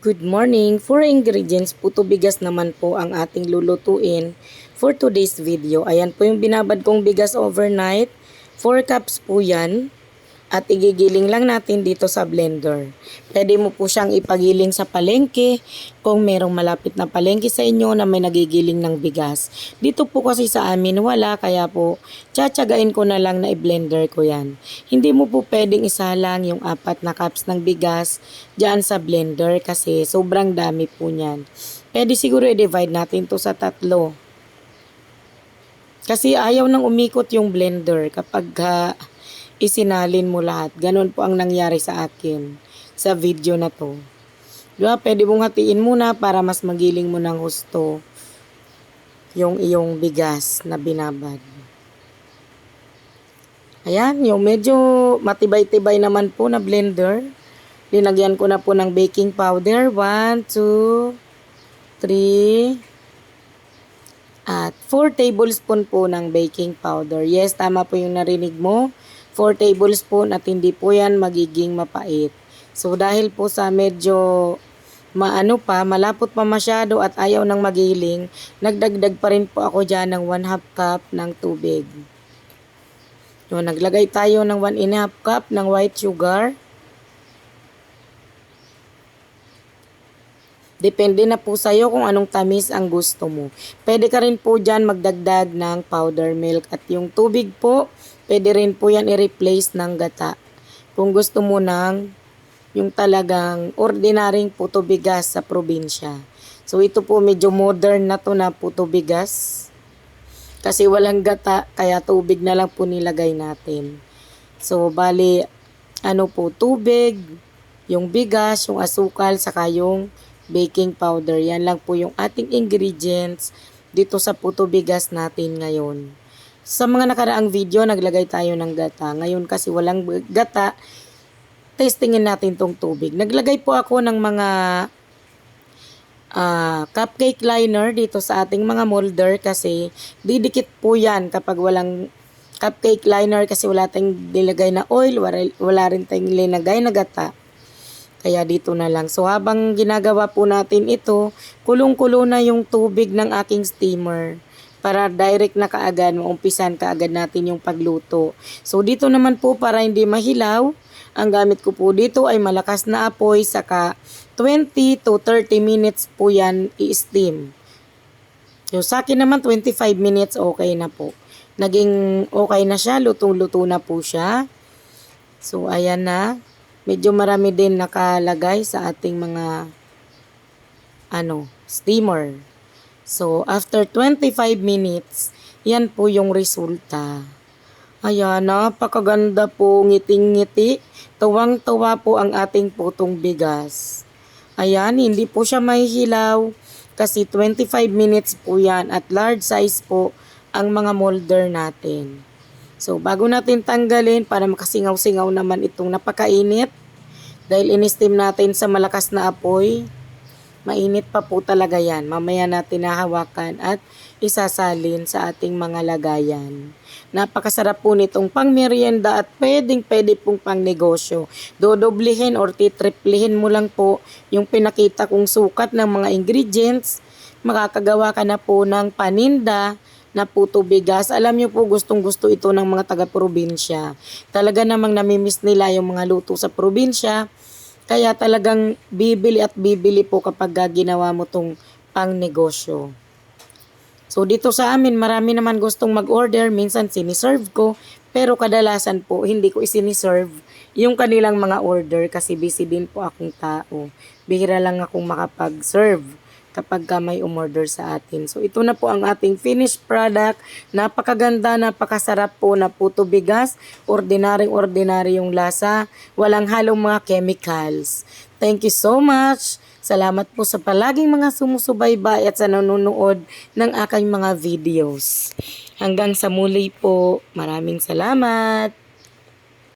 Good morning! For ingredients, puto bigas naman po ang ating lulutuin for today's video. Ayan po yung binabad kong bigas overnight. 4 cups po yan. At igigiling lang natin dito sa blender. Pwede mo po siyang ipagiling sa palengke kung merong malapit na palengke sa inyo na may nagigiling ng bigas. Dito po kasi sa amin wala kaya po tsatsagain ko na lang na i-blender ko yan. Hindi mo po pwedeng isalang yung apat na cups ng bigas dyan sa blender kasi sobrang dami po niyan. Pwede siguro i-divide natin to sa tatlo. Kasi ayaw nang umikot yung blender kapag ah, isinalin mo lahat. Ganon po ang nangyari sa akin sa video na to. Diba? Pwede mong hatiin muna para mas magiling mo ng husto yung iyong bigas na binabad. Ayan, yung medyo matibay-tibay naman po na blender. Linagyan ko na po ng baking powder. 1, 2, 3, at 4 tablespoon po ng baking powder. Yes, tama po yung narinig mo. 4 tablespoon at hindi po yan magiging mapait. So dahil po sa medyo maano pa, malapot pa masyado at ayaw nang magiling, nagdagdag pa rin po ako dyan ng 1 half cup ng tubig. So, naglagay tayo ng 1 and a half cup ng white sugar. Depende na po sa'yo kung anong tamis ang gusto mo. Pwede ka rin po dyan magdagdag ng powder milk. At yung tubig po, pwede rin po yan i-replace ng gata. Kung gusto mo ng yung talagang ordinaryong puto bigas sa probinsya. So ito po medyo modern na to na puto bigas. Kasi walang gata, kaya tubig na lang po nilagay natin. So bali, ano po, tubig, yung bigas, yung asukal, saka yung baking powder. Yan lang po yung ating ingredients dito sa puto bigas natin ngayon. Sa mga nakaraang video, naglagay tayo ng gata. Ngayon kasi walang gata, testingin natin tong tubig. Naglagay po ako ng mga ah, cupcake liner dito sa ating mga molder kasi didikit po yan kapag walang cupcake liner kasi wala tayong nilagay na oil, wala, wala rin tayong linagay na gata. Kaya dito na lang. So habang ginagawa po natin ito, kulong-kulo na yung tubig ng aking steamer para direct na kaagad, maumpisan kaagad natin yung pagluto. So dito naman po para hindi mahilaw, ang gamit ko po dito ay malakas na apoy saka 20 to 30 minutes po yan i-steam. So sa akin naman 25 minutes okay na po. Naging okay na siya, lutong-luto na po siya. So ayan na. Medyo marami din nakalagay sa ating mga ano, steamer. So, after 25 minutes, yan po yung resulta. Ayan, napakaganda po, ngiting-ngiti. Tuwang-tuwa po ang ating putong bigas. Ayan, hindi po siya mahihilaw kasi 25 minutes po yan at large size po ang mga molder natin. So, bago natin tanggalin para makasingaw-singaw naman itong napakainit, dahil in-steam natin sa malakas na apoy, mainit pa po talaga yan. Mamaya natin nahawakan at isasalin sa ating mga lagayan. Napakasarap po nitong pang merienda at pwedeng pwede pong pang negosyo. Dodoblihin or titriplihin mo lang po yung pinakita kong sukat ng mga ingredients. Makakagawa ka na po ng paninda na puto bigas. Alam niyo po, gustong gusto ito ng mga taga-probinsya. Talaga namang namimiss nila yung mga luto sa probinsya. Kaya talagang bibili at bibili po kapag ginawa mo tong pang negosyo. So dito sa amin, marami naman gustong mag-order. Minsan siniserve ko. Pero kadalasan po, hindi ko isiniserve yung kanilang mga order kasi busy din po akong tao. Bihira lang akong makapag-serve kapag ka may umorder sa atin. So ito na po ang ating finished product. Napakaganda, napakasarap po na puto bigas. Ordinaryong ordinary yung lasa. Walang halong mga chemicals. Thank you so much. Salamat po sa palaging mga sumusubaybay at sa nanonood ng aking mga videos. Hanggang sa muli po, maraming salamat.